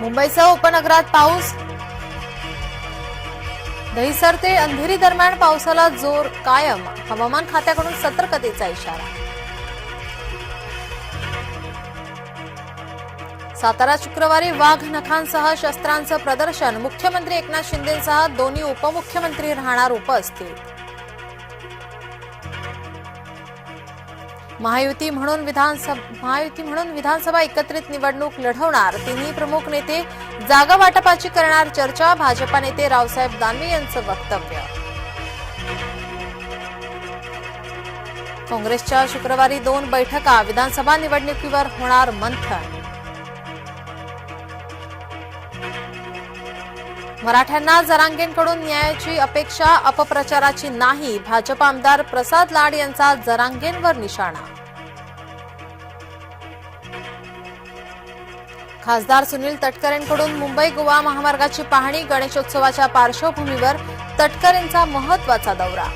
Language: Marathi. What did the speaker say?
मुंबईसह उपनगरात पाऊस. दहिसर ते अंधेरी दरम्यान पावसाला जोर कायम. हवामान खात्याकडून सतर्कतेचा इशारा. सातारा शुक्रवारी वाघ नखांसह शस्त्रांचं प्रदर्शन. मुख्यमंत्री एकनाथ शिंदेसह दोन्ही उपमुख्यमंत्री राहणार उपस्थित. महायुती म्हणून विधानसभा महायुती म्हणून विधानसभा एकत्रित निवडणूक लढवणार. तिन्ही प्रमुख नेते जागा वाटपाची करणार चर्चा. भाजपा नेते रावसाहेब दानवे यांचं वक्तव्य. काँग्रेसच्या शुक्रवारी दोन बैठका विधानसभा निवडणुकीवर होणार मंथन. मराठ्यांना जरांगेंकडून न्यायाची अपेक्षा अपप्रचाराची नाही. भाजप आमदार प्रसाद लाड यांचा जरांगेंवर निशाणा. खासदार सुनील तटकरेंकडून मुंबई गोवा महामार्गाची पाहणी गणेशोत्सवाच्या पार्श्वभूमीवर तटकरेंचा महत्त्वाचा दौरा.